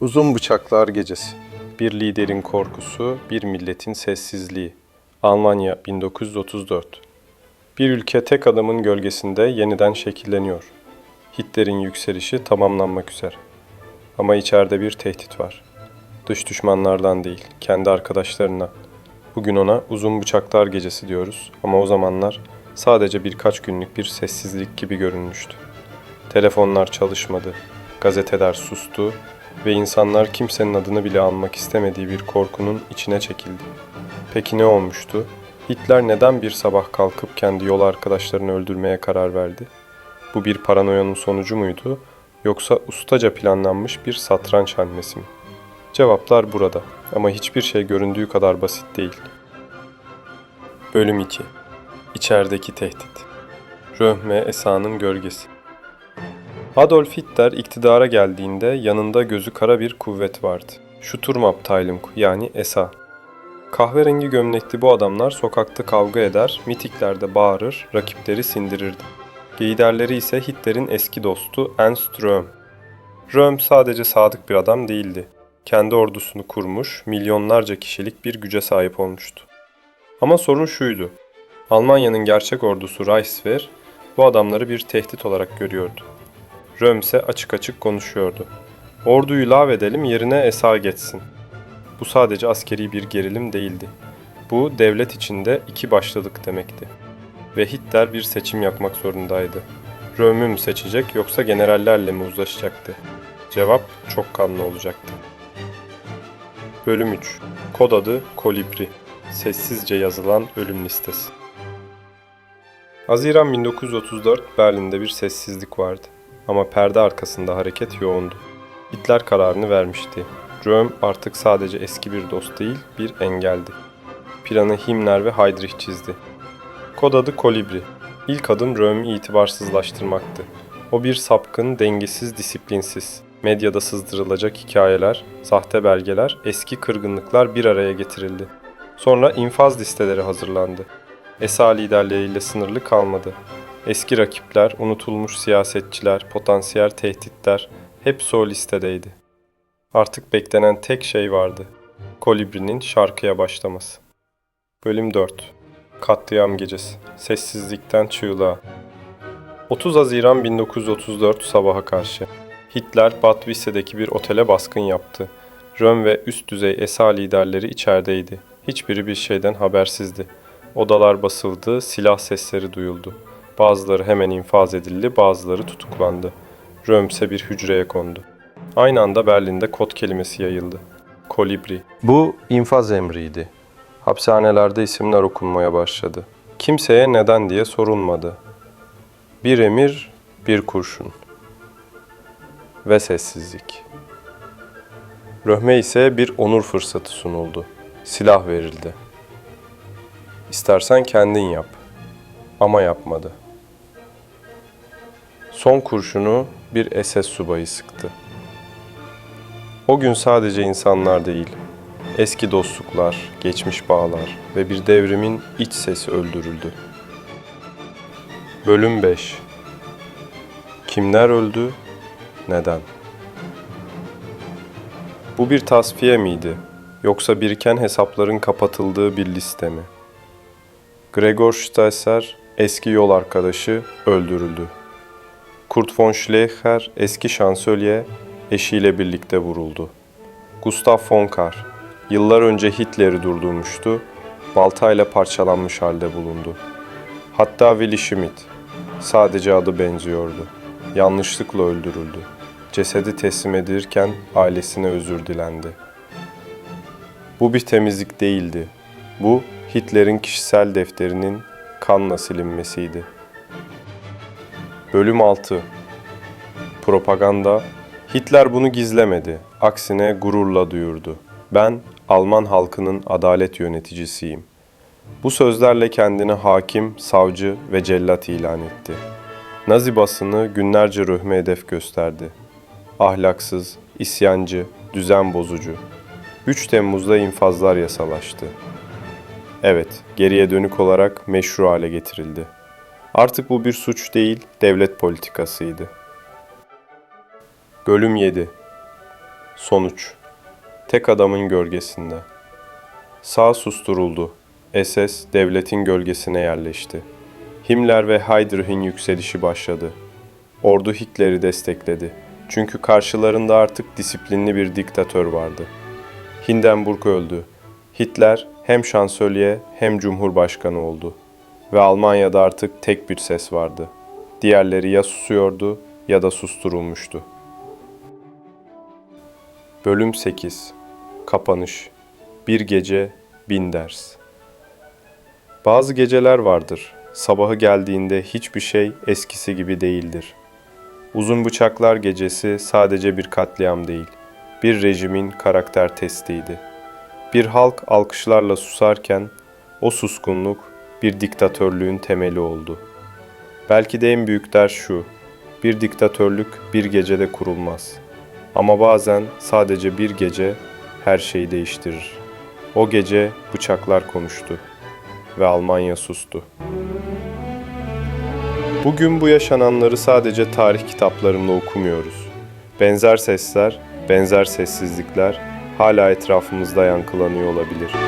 Uzun Bıçaklar Gecesi Bir liderin korkusu, bir milletin sessizliği. Almanya 1934 Bir ülke tek adamın gölgesinde yeniden şekilleniyor. Hitler'in yükselişi tamamlanmak üzere. Ama içeride bir tehdit var. Dış düşmanlardan değil, kendi arkadaşlarından. Bugün ona Uzun Bıçaklar Gecesi diyoruz ama o zamanlar sadece birkaç günlük bir sessizlik gibi görünmüştü. Telefonlar çalışmadı, gazeteler sustu ve insanlar kimsenin adını bile anmak istemediği bir korkunun içine çekildi. Peki ne olmuştu? Hitler neden bir sabah kalkıp kendi yol arkadaşlarını öldürmeye karar verdi? Bu bir paranoyanın sonucu muydu yoksa ustaca planlanmış bir satranç hamlesi mi? Cevaplar burada ama hiçbir şey göründüğü kadar basit değil. Bölüm 2 İçerideki tehdit Röhme Esa'nın gölgesi Adolf Hitler iktidara geldiğinde yanında gözü kara bir kuvvet vardı. Sturmabteilung yani SA. Kahverengi gömlekli bu adamlar sokakta kavga eder, mitiklerde bağırır, rakipleri sindirirdi. Liderleri ise Hitler'in eski dostu Ernst Röhm. Röhm sadece sadık bir adam değildi. Kendi ordusunu kurmuş, milyonlarca kişilik bir güce sahip olmuştu. Ama sorun şuydu. Almanya'nın gerçek ordusu Reichswehr bu adamları bir tehdit olarak görüyordu. Röhm ise açık açık konuşuyordu. Orduyu lağvedelim yerine Esa geçsin. Bu sadece askeri bir gerilim değildi. Bu devlet içinde iki başlılık demekti. Ve Hitler bir seçim yapmak zorundaydı. Röhm'ü mü seçecek yoksa generallerle mi uzlaşacaktı? Cevap çok kanlı olacaktı. Bölüm 3 Kod adı Kolibri Sessizce yazılan ölüm listesi Haziran 1934 Berlin'de bir sessizlik vardı. Ama perde arkasında hareket yoğundu. Hitler kararını vermişti. Röhm artık sadece eski bir dost değil, bir engeldi. Planı Himmler ve Heydrich çizdi. Kod adı Kolibri. İlk adım Röhm'ü itibarsızlaştırmaktı. O bir sapkın, dengesiz, disiplinsiz. Medyada sızdırılacak hikayeler, sahte belgeler, eski kırgınlıklar bir araya getirildi. Sonra infaz listeleri hazırlandı. ESA liderleriyle sınırlı kalmadı. Eski rakipler, unutulmuş siyasetçiler, potansiyel tehditler hepsi o listedeydi. Artık beklenen tek şey vardı. Kolibri'nin şarkıya başlaması. Bölüm 4 Katliam Gecesi Sessizlikten Çığlığa 30 Haziran 1934 sabaha karşı Hitler Bad Visse'deki bir otele baskın yaptı. Röhm ve üst düzey ESA liderleri içerideydi. Hiçbiri bir şeyden habersizdi. Odalar basıldı, silah sesleri duyuldu. Bazıları hemen infaz edildi, bazıları tutuklandı. Röhm ise bir hücreye kondu. Aynı anda Berlin'de kod kelimesi yayıldı. Kolibri. Bu infaz emriydi. Hapishanelerde isimler okunmaya başladı. Kimseye neden diye sorulmadı. Bir emir, bir kurşun. Ve sessizlik. Röhme ise bir onur fırsatı sunuldu. Silah verildi. İstersen kendin yap. Ama yapmadı. Son kurşunu bir SS subayı sıktı. O gün sadece insanlar değil, eski dostluklar, geçmiş bağlar ve bir devrimin iç sesi öldürüldü. Bölüm 5 Kimler öldü? Neden? Bu bir tasfiye miydi? Yoksa biriken hesapların kapatıldığı bir liste mi? Gregor Stasser, eski yol arkadaşı, öldürüldü. Kurt von Schleicher, eski şansölye, eşiyle birlikte vuruldu. Gustav von Kahr, yıllar önce Hitler'i durdurmuştu, baltayla parçalanmış halde bulundu. Hatta Willy Schmidt, sadece adı benziyordu. Yanlışlıkla öldürüldü. Cesedi teslim edilirken ailesine özür dilendi. Bu bir temizlik değildi. Bu Hitler'in kişisel defterinin kanla silinmesiydi. Bölüm 6 Propaganda Hitler bunu gizlemedi. Aksine gururla duyurdu. Ben Alman halkının adalet yöneticisiyim. Bu sözlerle kendini hakim, savcı ve cellat ilan etti. Nazi basını günlerce röhme hedef gösterdi. Ahlaksız, isyancı, düzen bozucu. 3 Temmuz'da infazlar yasalaştı. Evet, geriye dönük olarak meşru hale getirildi. Artık bu bir suç değil, devlet politikasıydı. Bölüm 7 Sonuç Tek adamın gölgesinde. Sağ susturuldu. SS devletin gölgesine yerleşti. Himmler ve Heydrich'in yükselişi başladı. Ordu Hitler'i destekledi. Çünkü karşılarında artık disiplinli bir diktatör vardı. Hindenburg öldü. Hitler hem şansölye hem cumhurbaşkanı oldu. Ve Almanya'da artık tek bir ses vardı. Diğerleri ya susuyordu ya da susturulmuştu. Bölüm 8 Kapanış Bir gece bin ders Bazı geceler vardır. Sabahı geldiğinde hiçbir şey eskisi gibi değildir. Uzun Bıçaklar Gecesi sadece bir katliam değil, bir rejimin karakter testiydi. Bir halk alkışlarla susarken o suskunluk bir diktatörlüğün temeli oldu. Belki de en büyük ders şu, bir diktatörlük bir gecede kurulmaz. Ama bazen sadece bir gece her şeyi değiştirir. O gece bıçaklar konuştu ve Almanya sustu. Bugün bu yaşananları sadece tarih kitaplarında okumuyoruz. Benzer sesler, benzer sessizlikler hala etrafımızda yankılanıyor olabilir.